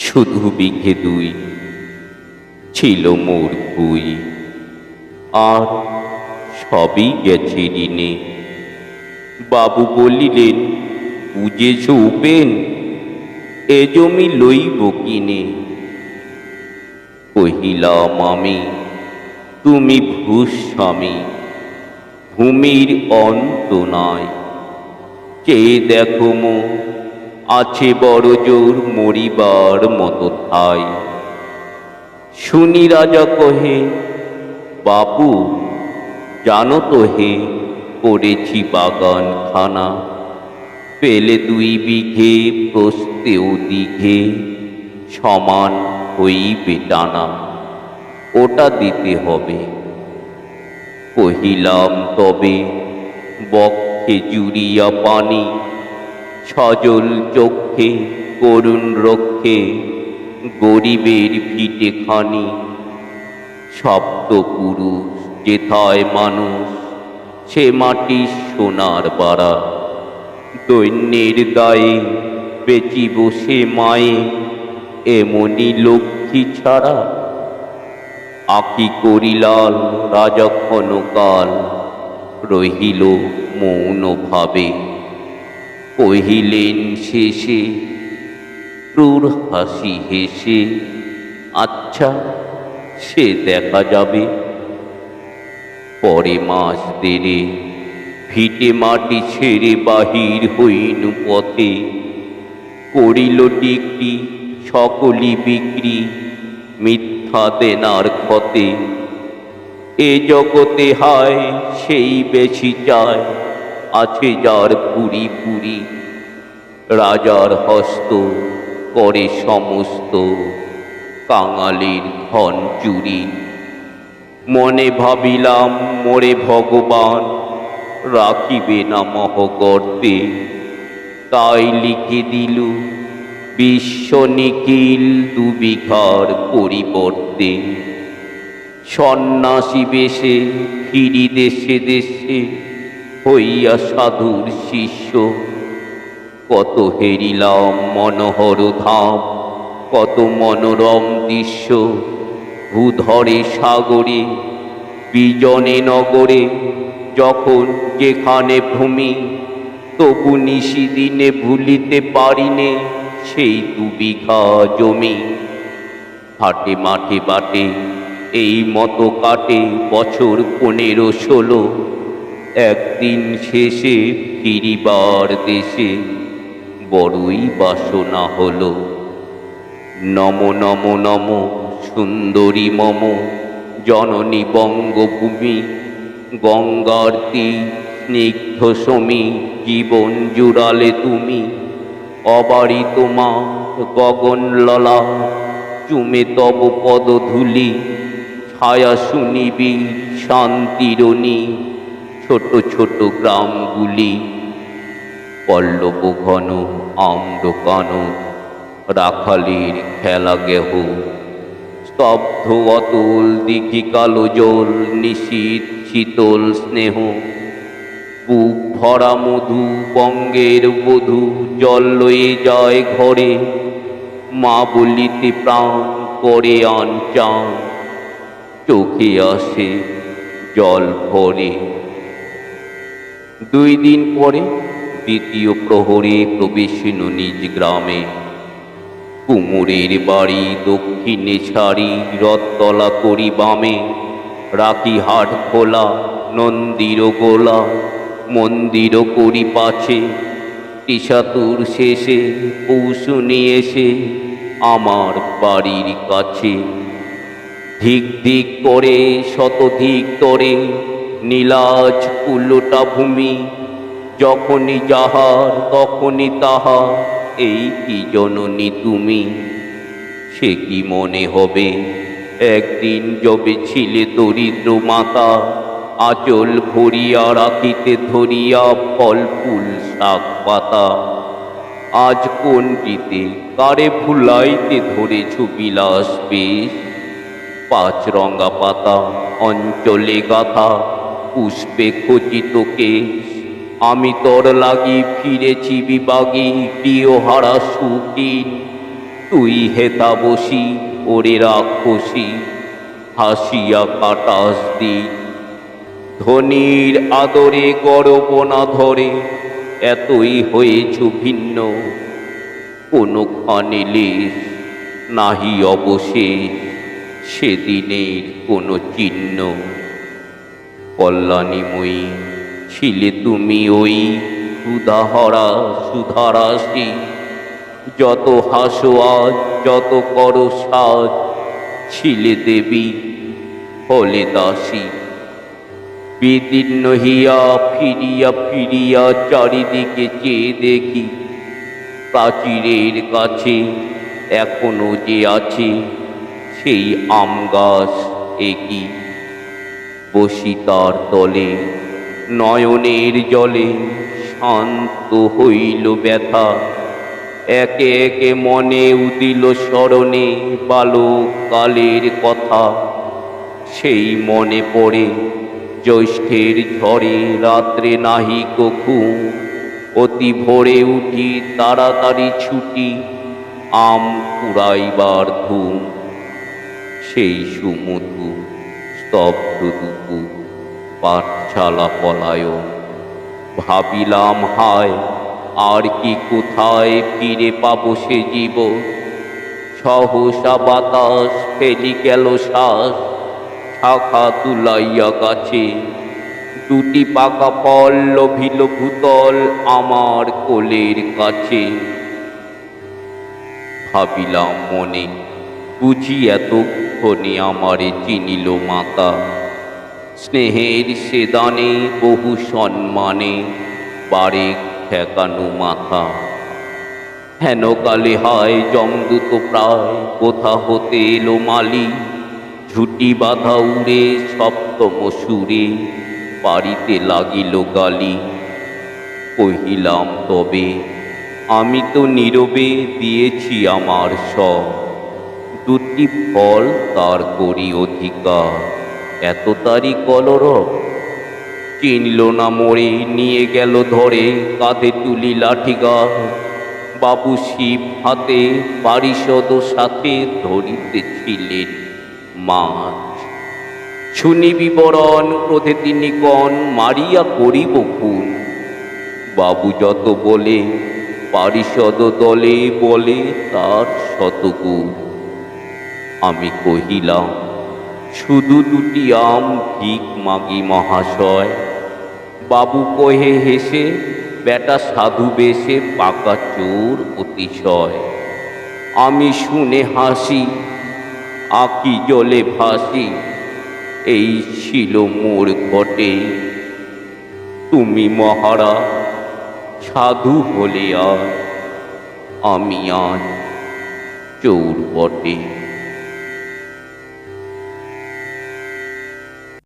শুধু বিঘে দুই ছিল মোর কুই। আর সবই গেছে ঋণে। বাবু বলিলেন, বুঝেছ উপেন, এ জমি লইব কিনে? কহিলাম, আমি, তুমি ভূস্বামী ভূমির অন্ত নাই। চেয়ে দেখো মো আছে বড় জোর মরিবার মতো ঠাই। শুনি রাজা কহে, বাপু, জানো তো হে, করেছি বাগান খানা পেলে দুই বিঘে, প্রস্তেও দিঘে, সমান হইবে টানা। ওটা দিতে হবে। কহিলাম, তবে বক্ষে জুড়িয়া পানি সজল চক্ষে করুণ রক্ষে গরিবের ভিটে খানি। সপ্ত পুরুষ যেথায় মানুষ, সে মাটি সোনার বাড়া। দৈন্যের দায়ে বেচি বসে মায়ে, এমনি লক্ষ্মী ছাড়া। আকি করিলাল রাজা ক্ষণকাল, রহিল মৌন ভাবে কহিলেন শেষে, ক্রূর হাসি হেসে আচ্ছা সে দেখা যাবে। পরে মাস দেরে ভিটে মাটি ছেড়ে বাহির হইন পথে। করিল ডিগ্রি সকলি বিক্রি, মিথ্যা দেনার ক্ষতে। এ জগতে হায়, সেই বেশি চায়। আছে যার পুরি পুরি। রাজার হস্ত করে সমস্ত কাঙালির ধন চুরি। মনে ভাবিলাম, মোরে ভগবান, রাখিবে না মহগর্তে। তাই লিখে দিল, বিশ্ব নিখিল দুবিঘার পরিবর্তে। সন্ন্যাসী বেশে ফিরি দেশে দেশে হইয়া সাধুর শিষ্য। কত হেরিলাম মনোহর ধাম, কত মনোরম দৃশ্য। ভূধরে, সাগরে, বিজনে, নগরে, যখন যেখানে ভূমি, তবু নিশি দিনে ভুলিতে পারিনে সেই দু বিঘা জমি। হাটে, মাঠে, বাটে, এই মতো কাটে বছর পনেরো, ষোলো। একদিন শেষে ফিরিবার দেশে বড়ই বাসনা হলো। নম নম নম, সুন্দরী মম, জননী বঙ্গভূমি, গঙ্গার তীর, স্নিগ্ধ সমী, জীবন জুড়ালে তুমি অবারি তোমা গগন ললা, চুমে তব পদধূলি, ছায়া শুনিবি শান্তিরণী ছোট ছোট গ্রামগুলি, পল্লব ঘন আম্র কান রাখালির খেলা গেহ, স্তব্ধ অতুল দিঘি কালো জল নিশীত শীতল স্নেহ, বুক ভরা মধু, বঙ্গের বধূ, জল লয়ে যায় ঘরে, মা বলিতে প্রাণ করে আনচান, চোখে আসে জল ভরে। দুই দিন পরে দ্বিতীয় প্রহরে প্রবেশন নিজ গ্রামে। কুমুরের বাড়ি দক্ষিণে ছাড়ি রথতলা করি বামে। রাখি হাট খোলা, নন্দির গোলা, মন্দির করি পাছে। টিসাতুর শেষে পৌঁছুনি এসে আমার বাড়ির কাছে। ধিক ধিক করে, শতধিক তরে নীলাজ কুল্লোটা ভূমি, যখনই যাহার তখনই তাহা, এই কি জননী তুমি? সে কি মনে হবে, একদিন যবে ছিলে দরিদ্র মাতা, আচল ভরিয়া রাখিতে ধরিয়া ফল ফুল শাক পাতা। আজ কোনটিতে কারে ভুলাইতে ধরেছ বিলাস বেশ? পাঁচ রঙা পাতা, অঞ্চলে গাথা পুষ্পে খচিত কেশ। আমি তোর লাগি ফিরেছি বিবাগী, প্রিয় হারা সুদিন তুই হেতা বসি, ওরে রাক্ষসী, হাসিয়া কাটাস দিন ধনির আদরে গরব না ধরে, এতই হয়েছু ভিন্ন। কোনো লেশ নাহি অবশেষ, সেদিনের কোনো চিহ্ন। কল্যাণীময়ী ছিলে তুমি ওই সুধাহরা সুধারাশি। যত হাসো আজ, যত করো সাজ, ছিলে দেবী হলে দাসী। বিদীর্ণ হিয়া ফিরিয়া ফিরিয়া চারিদিকে চেয়ে দেখি, প্রাচীরের কাছে এখনও যে আছে সেই আম গাছ একই বসি তার তলে, নয়নের জলে শান্ত হইল ব্যথা। একে একে মনে উদিল স্মরণে বালক কালের কথা। সেই মনে পড়ে জ্যৈষ্ঠের ঝড়ে, রাত্রে নাহি কখু। অতি ভোরে উঠি তাড়াতাড়ি ছুটি, আম কুড়াইবার ধুম সেই সুমধু স্তব্ধ দুপুর পাঠশালা পলায়ন ভাবিলাম, হায়, আর কি কোথায় ফিরে পাবো সে জীব সহসা বাতাস ফেলি গেল শ্বাস, শাখা তুলাইয়া গাছে। দুটি পাকা ফল লোভিল ভূতল আমার কোলের কাছে। ভাবিলাম মনে, বুঝি এতক্ষণে আমারে চিনিল মাতা। স্নেহের সেদানে বহু সম্মানে বারে ঠেকানো মাথা। হেন কালে হায় জমদূত প্রায়, কোথা হতে এলো মালি? ঝুটি বাধা উড়ে সপ্তম সুরে পারিতে লাগিল গালি। কহিলাম, তবে আমি তো নীরবে দিয়েছি আমার সব। দুটি ফল তার করি অধিকার। এত তারি কলর চিনল না মোড়ে নিয়ে গেল ধরে, কাঁধে তুলি লাঠিগা বাবু শিব হাতে পারিষদ সাথে ধরিতেছিলেন মাছ। শুনি বিবরণ, ক্রোধে তিনি কন, মারিয়া করিব খুন। বাবু যত বলে, পারিষদ দলে বলে তার শতগুণ। আমি কহিলাম, শুধু দুটি আম ভিক মাগি মহাশয়। বাবু কহে হেসে, বেটা সাধু বেশে পাকা চোর অতিশয়। আমি শুনে হাসি, আকি জলে ভাসি, এই ছিল মোর ঘটে। তুমি মহারা, সাধু হলে আর আমি আজ চোর বটে।